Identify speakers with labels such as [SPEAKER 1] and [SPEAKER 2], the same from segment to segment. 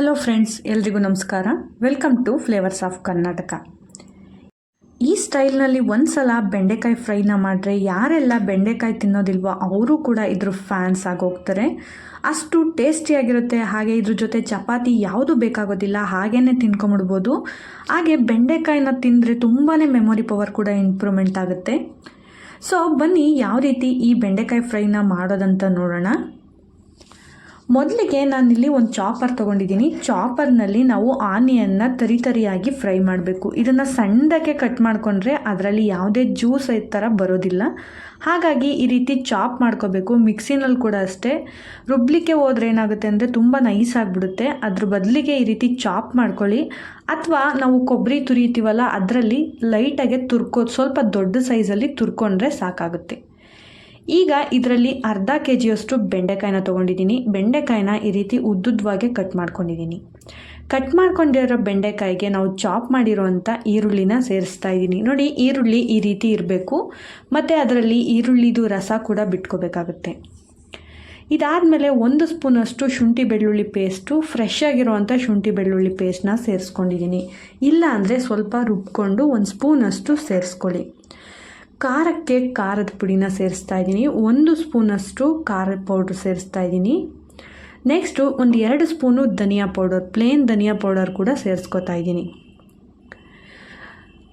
[SPEAKER 1] Hello friends ಎಲ್ರಿಗೂ ನಮಸ್ಕಾರ. Welcome to flavours of Karnataka ಈ ಸ್ಟೈಲ್ನಲ್ಲಿ ಒಂದು ಸಲ ಬೆಂಡೆಕಾಯಿ ಫ್ರೈನ ಮಾಡಿದ್ರೆ ಯಾರೆಲ್ಲ ಬೆಂಡೆಕಾಯಿ ತಿನ್ನೋದಿಲ್ವೋ ಅವರು ಕೂಡ ಇದ್ರ ಫ್ಯಾನ್ಸ್ ಆಗೋಗ್ತಾರೆ ಅಷ್ಟು ಟೇಸ್ಟಿಯಾಗಿರುತ್ತೆ ಹಾಗೆ ಇದ್ರ ಜೊತೆ ಚಪಾತಿ ಯಾವುದು ಬೇಕಾಗೋದಿಲ್ಲ ಹಾಗೇ ತಿನ್ಕೊಂಬಿಡ್ಬೋದು. ಹಾಗೆ ಬೆಂಡೆಕಾಯಿನ ತಿಂದರೆ ತುಂಬಾ ಮೆಮೊರಿ ಪವರ್ ಕೂಡ ಇಂಪ್ರೂವ್ಮೆಂಟ್ ಆಗುತ್ತೆ. ಸೊ ಬನ್ನಿ, ಯಾವ ರೀತಿ ಈ ಬೆಂಡೆಕಾಯಿ ಫ್ರೈನ ಮಾಡೋದಂತ ನೋಡೋಣ. ಮೊದಲಿಗೆ ನಾನಿಲ್ಲಿ ಒಂದು ಚಾಪರ್ ತೊಗೊಂಡಿದ್ದೀನಿ. ಚಾಪರ್ನಲ್ಲಿ ನಾವು ಆನಿಯನ್ನ ತರಿ ತರಿಯಾಗಿ ಫ್ರೈ ಮಾಡಬೇಕು. ಇದನ್ನು ಸಣ್ಣದಕ್ಕೆ ಕಟ್ ಮಾಡಿಕೊಂಡ್ರೆ ಅದರಲ್ಲಿ ಯಾವುದೇ ಜ್ಯೂಸ್ ಥರ ಬರೋದಿಲ್ಲ. ಹಾಗಾಗಿ ಈ ರೀತಿ ಚಾಪ್ ಮಾಡ್ಕೋಬೇಕು. ಮಿಕ್ಸಿನಲ್ಲಿ ಕೂಡ ಅಷ್ಟೇ. ರುಬ್ಲಿಕ್ಕೆ ಹೋದ್ರೆ ಏನಾಗುತ್ತೆ ಅಂದರೆ ತುಂಬ ನೈಸ್ ಆಗಿಬಿಡುತ್ತೆ. ಅದ್ರ ಬದಲಿಗೆ ಈ ರೀತಿ ಚಾಪ್ ಮಾಡ್ಕೊಳ್ಳಿ. ಅಥವಾ ನಾವು ಕೊಬ್ಬರಿ ತುರಿತೀವಲ್ಲ ಅದರಲ್ಲಿ ಲೈಟಾಗೆ ತುರ್ಕೋ, ಸ್ವಲ್ಪ ದೊಡ್ಡ ಸೈಜಲ್ಲಿ ತುರ್ಕೊಂಡ್ರೆ ಸಾಕಾಗುತ್ತೆ. ಈಗ ಇದರಲ್ಲಿ ಅರ್ಧ ಕೆ ಜಿಯಷ್ಟು ಬೆಂಡೆಕಾಯಿನ ತೊಗೊಂಡಿದ್ದೀನಿ. ಬೆಂಡೆಕಾಯಿನ ಈ ರೀತಿ ಉದ್ದುದ್ವಾಗೆ ಕಟ್ ಮಾಡ್ಕೊಂಡಿದ್ದೀನಿ. ಕಟ್ ಮಾಡ್ಕೊಂಡಿರೋ ಬೆಂಡೆಕಾಯಿಗೆ ನಾವು ಚಾಪ್ ಮಾಡಿರೋವಂಥ ಈರುಳ್ಳಿನ ಸೇರಿಸ್ತಾ ಇದ್ದೀನಿ. ನೋಡಿ, ಈರುಳ್ಳಿ ಈ ರೀತಿ ಇರಬೇಕು, ಮತ್ತು ಅದರಲ್ಲಿ ಈರುಳ್ಳಿದು ರಸ ಕೂಡ ಬಿಟ್ಕೋಬೇಕಾಗುತ್ತೆ. ಇದಾದಮೇಲೆ ಒಂದು ಸ್ಪೂನಷ್ಟು ಶುಂಠಿ ಬೆಳ್ಳುಳ್ಳಿ ಪೇಸ್ಟು ಫ್ರೆಶ್ ಆಗಿರುವಂಥ ಶುಂಠಿ ಬೆಳ್ಳುಳ್ಳಿ ಪೇಸ್ಟ್ನ ಸೇರಿಸ್ಕೊಂಡಿದ್ದೀನಿ. ಇಲ್ಲ ಅಂದರೆ ಸ್ವಲ್ಪ ರುಬ್ಕೊಂಡು ಒಂದು ಸ್ಪೂನಷ್ಟು ಸೇರಿಸ್ಕೊಳ್ಳಿ. ಖಾರಕ್ಕೆ ಖಾರದ ಪುಡಿನ ಸೇರಿಸ್ತಾ ಇದ್ದೀನಿ. ಒಂದು ಸ್ಪೂನಷ್ಟು ಖಾರದ ಪೌಡ್ರ್ ಸೇರಿಸ್ತಾ ಇದ್ದೀನಿ. ನೆಕ್ಸ್ಟು ಒಂದು ಎರಡು ಸ್ಪೂನು ಧನಿಯಾ ಪೌಡರ್ ಪ್ಲೇನ್ ಧನಿಯಾ ಪೌಡರ್ ಕೂಡ ಸೇರಿಸ್ಕೊತಾ ಇದ್ದೀನಿ.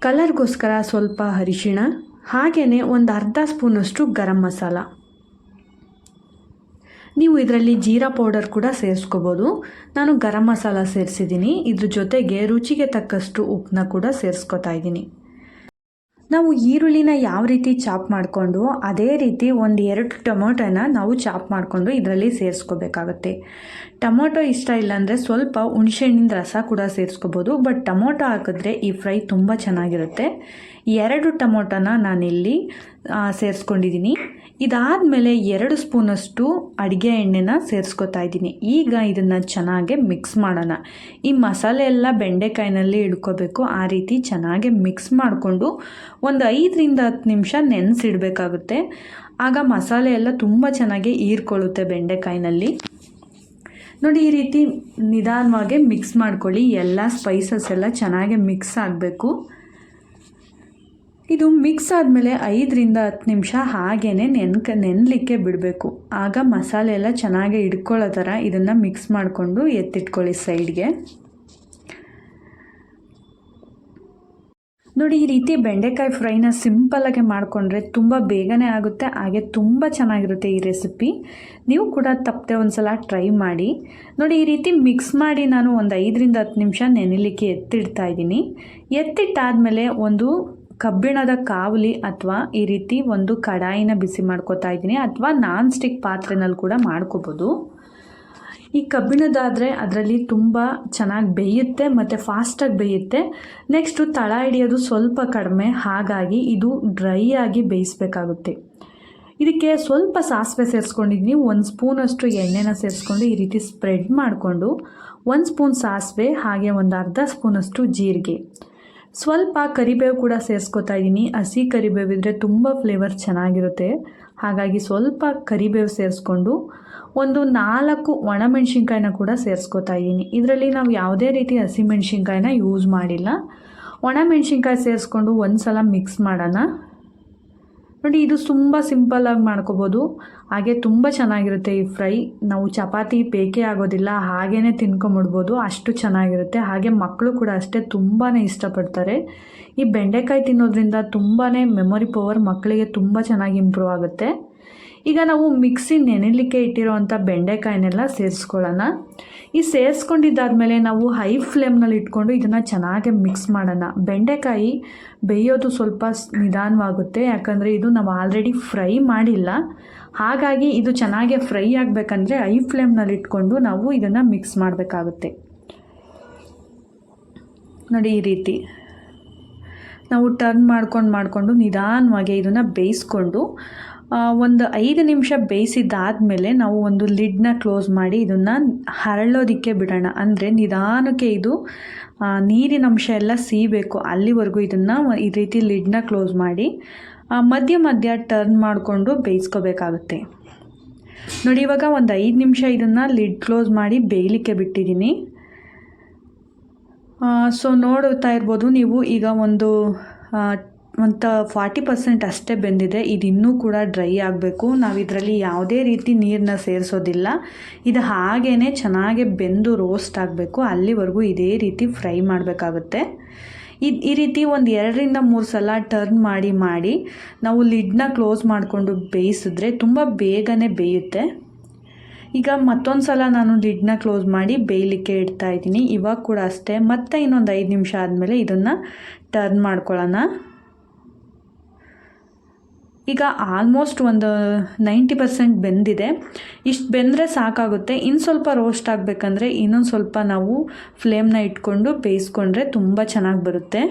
[SPEAKER 1] ಕಲರ್ಗೋಸ್ಕರ ಸ್ವಲ್ಪ ಅರಿಶಿಣ ಹಾಗೆಯೇ ಒಂದು ಅರ್ಧ ಸ್ಪೂನಷ್ಟು ಗರಂ ಮಸಾಲ. ನೀವು ಇದರಲ್ಲಿ ಜೀರಾ ಪೌಡರ್ ಕೂಡ ಸೇರಿಸ್ಕೋಬೋದು. ನಾನು ಗರಂ ಮಸಾಲ ಸೇರಿಸಿದ್ದೀನಿ. ಇದ್ರ ಜೊತೆಗೆ ರುಚಿಗೆ ತಕ್ಕಷ್ಟು ಉಪ್ಪನ್ನ ಕೂಡ ಸೇರಿಸ್ಕೊತಾ ಇದ್ದೀನಿ. ನಾವು ಈರುಳ್ಳಿನ ಯಾವ ರೀತಿ ಚಾಪ್ ಮಾಡಿಕೊಂಡು, ಅದೇ ರೀತಿ ಒಂದು ಎರಡು ಟೊಮೊಟೊನ ನಾವು ಚಾಪ್ ಮಾಡಿಕೊಂಡು ಇದರಲ್ಲಿ ಸೇರಿಸ್ಕೋಬೇಕಾಗತ್ತೆ. ಟೊಮೊಟೊ ಇಷ್ಟ ಇಲ್ಲಾಂದರೆ ಸ್ವಲ್ಪ ಹುಣಸೆಹಣ್ಣಿನ ರಸ ಕೂಡ ಸೇರಿಸ್ಕೋಬೋದು, ಬಟ್ ಟೊಮೊಟೊ ಹಾಕಿದ್ರೆ ಈ ಫ್ರೈ ತುಂಬ ಚೆನ್ನಾಗಿರುತ್ತೆ. ಎರಡು ಟೊಮೊಟೊನ ನಾನಿಲ್ಲಿ ಸೇರಿಸ್ಕೊಂಡಿದ್ದೀನಿ ಇದಾದಮೇಲೆ ಎರಡು ಸ್ಪೂನಷ್ಟು ಅಡುಗೆ ಎಣ್ಣೆನ ಸೇರಿಸ್ಕೊತಾ ಇದ್ದೀನಿ. ಈಗ ಇದನ್ನು ಚೆನ್ನಾಗಿ ಮಿಕ್ಸ್ ಮಾಡೋಣ. ಈ ಮಸಾಲೆ ಎಲ್ಲ ಬೆಂಡೆಕಾಯಿನಲ್ಲಿ ಇಡ್ಕೋಬೇಕು ಆ ರೀತಿ ಚೆನ್ನಾಗಿ ಮಿಕ್ಸ್ ಮಾಡಿಕೊಂಡು ಒಂದು ಐದರಿಂದ ಹತ್ತು ನಿಮಿಷ ನೆನೆಸಿಡಬೇಕಾಗುತ್ತೆ. ಆಗ ಮಸಾಲೆ ಎಲ್ಲ ತುಂಬ ಚೆನ್ನಾಗಿ ಹೀರ್ಕೊಳ್ಳುತ್ತೆ ಬೆಂಡೆಕಾಯಿನಲ್ಲಿ. ನೋಡಿ, ಈ ರೀತಿ ನಿಧಾನವಾಗಿ ಮಿಕ್ಸ್ ಮಾಡ್ಕೊಳ್ಳಿ. ಎಲ್ಲ ಸ್ಪೈಸಸ್ ಎಲ್ಲ ಚೆನ್ನಾಗಿ ಮಿಕ್ಸ್ ಆಗಬೇಕು. ಇದು ಮಿಕ್ಸ್ ಆದಮೇಲೆ ಐದರಿಂದ ಹತ್ತು ನಿಮಿಷ ಹಾಗೇ ನೆನ್ಕ ನೆನಲಿಕ್ಕೆ ಬಿಡಬೇಕು. ಆಗ ಮಸಾಲೆ ಎಲ್ಲ ಚೆನ್ನಾಗಿ ಹಿಡ್ಕೊಳ್ಳೋ ಥರ ಇದನ್ನು ಮಿಕ್ಸ್ ಮಾಡಿಕೊಂಡು ಎತ್ತಿಟ್ಕೊಳ್ಳಿ ಸೈಡ್ಗೆ. ನೋಡಿ, ಈ ರೀತಿ ಬೆಂಡೆಕಾಯಿ ಫ್ರೈನ ಸಿಂಪಲ್ಲಾಗಿ ಮಾಡಿಕೊಂಡ್ರೆ ತುಂಬ ಬೇಗನೆ ಆಗುತ್ತೆ, ಹಾಗೆ ತುಂಬ ಚೆನ್ನಾಗಿರುತ್ತೆ ಈ ರೆಸಿಪಿ. ನೀವು ಕೂಡ ತಪ್ಪದೆ ಒಂದು ಸಲ ಟ್ರೈ ಮಾಡಿ. ನೋಡಿ, ಈ ರೀತಿ ಮಿಕ್ಸ್ ಮಾಡಿ ನಾನು ಒಂದು ಐದರಿಂದ ಹತ್ತು ನಿಮಿಷ ನೆನೆಲಿಕ್ಕೆ ಎತ್ತಿಡ್ತಾ ಇದ್ದೀನಿ. ಎತ್ತಿಟ್ಟಾದಮೇಲೆ ಒಂದು ಕಬ್ಬಿಣದ ಕಾವಲಿ ಅಥವಾ ಈ ರೀತಿ ಒಂದು ಕಡಾಯಿನ ಬಿಸಿ ಮಾಡ್ಕೋತಾ ಇದ್ದೀನಿ ಅಥವಾ ನಾನ್ ಸ್ಟಿಕ್ ಪಾತ್ರೆನಲ್ಲಿ ಕೂಡ ಮಾಡ್ಕೋಬೋದು. ಈ ಕಬ್ಬಿಣದಾದರೆ ಅದರಲ್ಲಿ ತುಂಬ ಚೆನ್ನಾಗಿ ಬೇಯುತ್ತೆ ಮತ್ತು ಫಾಸ್ಟಾಗಿ ಬೇಯುತ್ತೆ. ನೆಕ್ಸ್ಟು ತಳ ಹಿಡಿಯೋದು ಸ್ವಲ್ಪ ಕಡಿಮೆ, ಹಾಗಾಗಿ ಇದು ಡ್ರೈ ಆಗಿ ಬೇಯಿಸಬೇಕಾಗುತ್ತೆ. ಇದಕ್ಕೆ ಸ್ವಲ್ಪ ಸಾಸಿವೆ ಸೇರಿಸ್ಕೊಂಡಿದ್ದೀನಿ ಒಂದು ಸ್ಪೂನಷ್ಟು ಎಣ್ಣೆನ ಸೇರಿಸ್ಕೊಂಡು ಈ ರೀತಿ ಸ್ಪ್ರೆಡ್ ಮಾಡಿಕೊಂಡು ಒಂದು ಸ್ಪೂನ್ ಸಾಸಿವೆ, ಹಾಗೆ ಒಂದು ಅರ್ಧ ಸ್ಪೂನಷ್ಟು ಜೀರಿಗೆ. ಸ್ವಲ್ಪ ಕರಿಬೇವು ಕೂಡ ಸೇರಿಸ್ಕೊತಾ ಇದ್ದೀನಿ ಹಸಿ ಕರಿಬೇವು ಇದ್ದರೆ ತುಂಬ ಫ್ಲೇವರ್ ಚೆನ್ನಾಗಿರುತ್ತೆ. ಹಾಗಾಗಿ ಸ್ವಲ್ಪ ಕರಿಬೇವು ಸೇರಿಸ್ಕೊಂಡು ಒಂದು ನಾಲ್ಕು ಒಣಮೆಣ್ಸಿನ್ಕಾಯಿನ ಕೂಡ ಸೇರಿಸ್ಕೊತಾ ಇದ್ದೀನಿ ಇದರಲ್ಲಿ ನಾವು ಯಾವುದೇ ರೀತಿ ಹಸಿಮೆಣ್ಸಿನ್ಕಾಯಿನ ಯೂಸ್ ಮಾಡಿಲ್ಲ. ಒಣಮೆಣ್ಸಿನ್ಕಾಯಿ ಸೇರಿಸ್ಕೊಂಡು ಒಂದು ಸಲ ಮಿಕ್ಸ್ ಮಾಡೋಣ. ನೋಡಿ, ಇದು ತುಂಬ ಸಿಂಪಲ್ಲಾಗಿ ಮಾಡ್ಕೋಬೋದು. ಹಾಗೆ ತುಂಬ ಚೆನ್ನಾಗಿರುತ್ತೆ ಈ ಫ್ರೈ. ನಾವು ಚಪಾತಿ ಬೇಕೇ ಆಗೋದಿಲ್ಲ ಹಾಗೇ ತಿನ್ಕೊಂಬಿಡ್ಬೋದು. ಅಷ್ಟು ಚೆನ್ನಾಗಿರುತ್ತೆ. ಹಾಗೆ ಮಕ್ಕಳು ಕೂಡ ಅಷ್ಟೇ ತುಂಬಾ ಇಷ್ಟಪಡ್ತಾರೆ. ಈ ಬೆಂಡೆಕಾಯಿ ತಿನ್ನೋದ್ರಿಂದ ತುಂಬಾ ಮೆಮೊರಿ ಪವರ್ ಮಕ್ಕಳಿಗೆ ತುಂಬ ಚೆನ್ನಾಗಿ ಇಂಪ್ರೂವ್ ಆಗುತ್ತೆ. ಈಗ ನಾವು ಮಿಕ್ಸಿ ನೆನೆಲಿಕ್ಕೆ ಇಟ್ಟಿರೋವಂಥ ಬೆಂಡೆಕಾಯಿನೆಲ್ಲ ಸೇರಿಸ್ಕೊಳ್ಳೋಣ. ಈ ಸೇರಿಸ್ಕೊಂಡಿದ್ದಾದಮೇಲೆ ನಾವು ಹೈ ಫ್ಲೇಮ್ನಲ್ಲಿ ಇಟ್ಕೊಂಡು ಇದನ್ನು ಚೆನ್ನಾಗಿ ಮಿಕ್ಸ್ ಮಾಡೋಣ. ಬೆಂಡೆಕಾಯಿ ಬೇಯೋದು ಸ್ವಲ್ಪ ನಿಧಾನವಾಗುತ್ತೆ, ಯಾಕಂದರೆ ಇದು ನಾವು ಆಲ್ರೆಡಿ ಫ್ರೈ ಮಾಡಿಲ್ಲ. ಹಾಗಾಗಿ ಇದು ಚೆನ್ನಾಗಿ ಫ್ರೈ ಆಗಬೇಕಂದ್ರೆ ಹೈ ಫ್ಲೇಮ್ನಲ್ಲಿ ಇಟ್ಕೊಂಡು ನಾವು ಇದನ್ನು ಮಿಕ್ಸ್ ಮಾಡಬೇಕಾಗುತ್ತೆ. ನೋಡಿ ಈ ರೀತಿ. ನಾವು ಟರ್ನ್ ಮಾಡ್ಕೊಂಡು ಮಾಡಿಕೊಂಡು ನಿಧಾನವಾಗಿ ಇದನ್ನು ಬೇಯಿಸ್ಕೊಂಡು ಒಂದು ಐದು ನಿಮಿಷ ಬೇಯಿಸಿದ್ದಾದಮೇಲೆ ನಾವು ಒಂದು ಲಿಡ್ನ ಕ್ಲೋಸ್ ಮಾಡಿ ಇದನ್ನು ಹರಳೋದಕ್ಕೆ ಬಿಡೋಣ. ಅಂದರೆ ನಿಧಾನಕ್ಕೆ ಇದು ನೀರಿನ ಅಂಶ ಎಲ್ಲ ಸೀಬೇಕು. ಅಲ್ಲಿವರೆಗೂ ಇದನ್ನು ಈ ರೀತಿ ಲಿಡ್ನ ಕ್ಲೋಸ್ ಮಾಡಿ ಮಧ್ಯ ಮಧ್ಯ ಟರ್ನ್ ಮಾಡಿಕೊಂಡು ಬೇಯಿಸ್ಕೋಬೇಕಾಗುತ್ತೆ. ನೋಡಿ, ಇವಾಗ ಒಂದು ಐದು ನಿಮಿಷ ಇದನ್ನು ಲಿಡ್ ಕ್ಲೋಸ್ ಮಾಡಿ ಬೇಯಲಿಕ್ಕೆ ಬಿಟ್ಟಿದ್ದೀನಿ. ಸೊ ನೋಡುತ್ತಾ ಇರ್ಬೋದು ನೀವು ಈಗ ಒಂದು ಒಂದು ಫಾರ್ಟಿ ಪರ್ಸೆಂಟ್ ಅಷ್ಟೇ ಬೆಂದಿದೆ. ಇದು ಇನ್ನೂ ಕೂಡ ಡ್ರೈ ಆಗಬೇಕು. ನಾವು ಇದರಲ್ಲಿ ಯಾವುದೇ ರೀತಿ ನೀರನ್ನ ಸೇರಿಸೋದಿಲ್ಲ. ಇದು ಹಾಗೇ ಚೆನ್ನಾಗಿ ಬೆಂದು ರೋಸ್ಟ್ ಆಗಬೇಕು. ಅಲ್ಲಿವರೆಗೂ ಇದೇ ರೀತಿ ಫ್ರೈ ಮಾಡಬೇಕಾಗುತ್ತೆ. ಇದು, ಈ ರೀತಿ ಒಂದು ಎರಡರಿಂದ ಮೂರು ಸಲ ಟರ್ನ್ ಮಾಡಿ ಮಾಡಿ ನಾವು ಲಿಡ್ನ ಕ್ಲೋಸ್ ಮಾಡಿಕೊಂಡು ಬೇಯಿಸಿದ್ರೆ ತುಂಬ ಬೇಗನೆ ಬೇಯುತ್ತೆ. ಈಗ ಮತ್ತೊಂದು ಸಲ ನಾನು ಲಿಡ್ನ ಕ್ಲೋಸ್ ಮಾಡಿ ಬೇಯಲಿಕ್ಕೆ ಇಡ್ತಾ ಇದ್ದೀನಿ. ಇವಾಗ ಕೂಡ ಅಷ್ಟೇ. ಮತ್ತೆ ಇನ್ನೊಂದು ಐದು ನಿಮಿಷ ಆದಮೇಲೆ ಇದನ್ನು ಟರ್ನ್ ಮಾಡ್ಕೊಳ್ಳೋಣ. ಈಗ ಆಲ್ಮೋಸ್ಟ್ ಒಂದು ನೈಂಟಿ ಪರ್ಸೆಂಟ್ ಬೆಂದಿದೆ. ಇಷ್ಟು ಬೆಂದರೆ ಸಾಕಾಗುತ್ತೆ. ಇನ್ನು ಸ್ವಲ್ಪ ರೋಸ್ಟ್ ಆಗಬೇಕಂದ್ರೆ ಇನ್ನೊಂದು ಸ್ವಲ್ಪ ನಾವು ಫ್ಲೇಮ್ನ ಇಟ್ಕೊಂಡು ಬೇಯಿಸ್ಕೊಂಡ್ರೆ ತುಂಬ ಚೆನ್ನಾಗಿ ಬರುತ್ತೆ.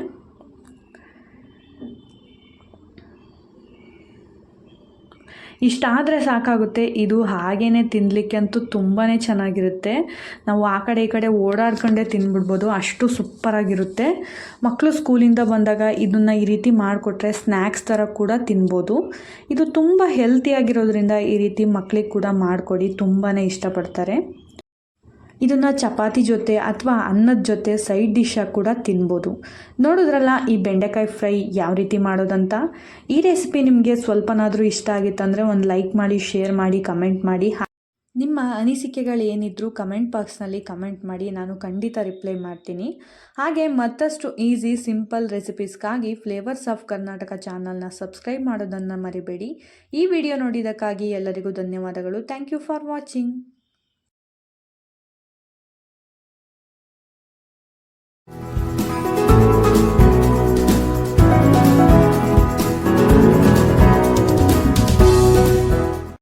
[SPEAKER 1] ಇಷ್ಟಾದರೆ ಸಾಕಾಗುತ್ತೆ. ಇದು ಹಾಗೇ ತಿನ್ನಲಿಕ್ಕೆ ಅಂತೂ ತುಂಬಾ ಚೆನ್ನಾಗಿರುತ್ತೆ. ನಾವು ಆ ಕಡೆ ಈ ಕಡೆ ಓಡಾಡ್ಕೊಂಡೇ ತಿಂದ್ಬಿಡ್ಬೋದು ಅಷ್ಟು ಸೂಪರಾಗಿರುತ್ತೆ. ಮಕ್ಕಳು ಸ್ಕೂಲಿಂದ ಬಂದಾಗ ಇದನ್ನು ಈ ರೀತಿ ಮಾಡಿಕೊಟ್ರೆ ಸ್ನ್ಯಾಕ್ಸ್ ಥರ ಕೂಡ ತಿನ್ಬೋದು. ಇದು ತುಂಬ ಹೆಲ್ತಿಯಾಗಿರೋದ್ರಿಂದ ಈ ರೀತಿ ಮಕ್ಕಳಿಗೆ ಕೂಡ ಮಾಡಿಕೊಡಿ. ತುಂಬಾ ಇಷ್ಟಪಡ್ತಾರೆ. ಇದನ್ನು ಚಪಾತಿ ಜೊತೆ ಅಥವಾ ಅನ್ನದ ಜೊತೆ ಸೈಡ್ ಡಿಶ್ಶಾಗಿ ಕೂಡ ತಿನ್ಬೋದು. ನೋಡಿದ್ರಲ್ಲ ಈ ಬೆಂಡೆಕಾಯಿ ಫ್ರೈ ಯಾವ ರೀತಿ ಮಾಡೋದಂತ? ಈ ರೆಸಿಪಿ ನಿಮಗೆ ಸ್ವಲ್ಪನಾದರೂ ಇಷ್ಟ ಆಗಿತ್ತಂದರೆ ಒಂದು ಲೈಕ್ ಮಾಡಿ ಶೇರ್ ಮಾಡಿ ಕಮೆಂಟ್ ಮಾಡಿ. ನಿಮ್ಮ ಅನಿಸಿಕೆಗಳು ಏನಿದ್ರು ಕಮೆಂಟ್ ಬಾಕ್ಸ್ನಲ್ಲಿ ಕಮೆಂಟ್ ಮಾಡಿ, ನಾನು ಖಂಡಿತ ರಿಪ್ಲೈ ಮಾಡ್ತೀನಿ. ಹಾಗೆ ಮತ್ತಷ್ಟು ಈಸಿ ಸಿಂಪಲ್ ರೆಸಿಪೀಸ್ಗಾಗಿ ಫ್ಲೇವರ್ಸ್ ಆಫ್ ಕರ್ನಾಟಕ ಚಾನಲ್ನ ಸಬ್ಸ್ಕ್ರೈಬ್ ಮಾಡೋದನ್ನು ಮರಿಬೇಡಿ. ಈ ವಿಡಿಯೋ ನೋಡಿದ್ದಕ್ಕಾಗಿ ಎಲ್ಲರಿಗೂ ಧನ್ಯವಾದಗಳು. Thank you for watching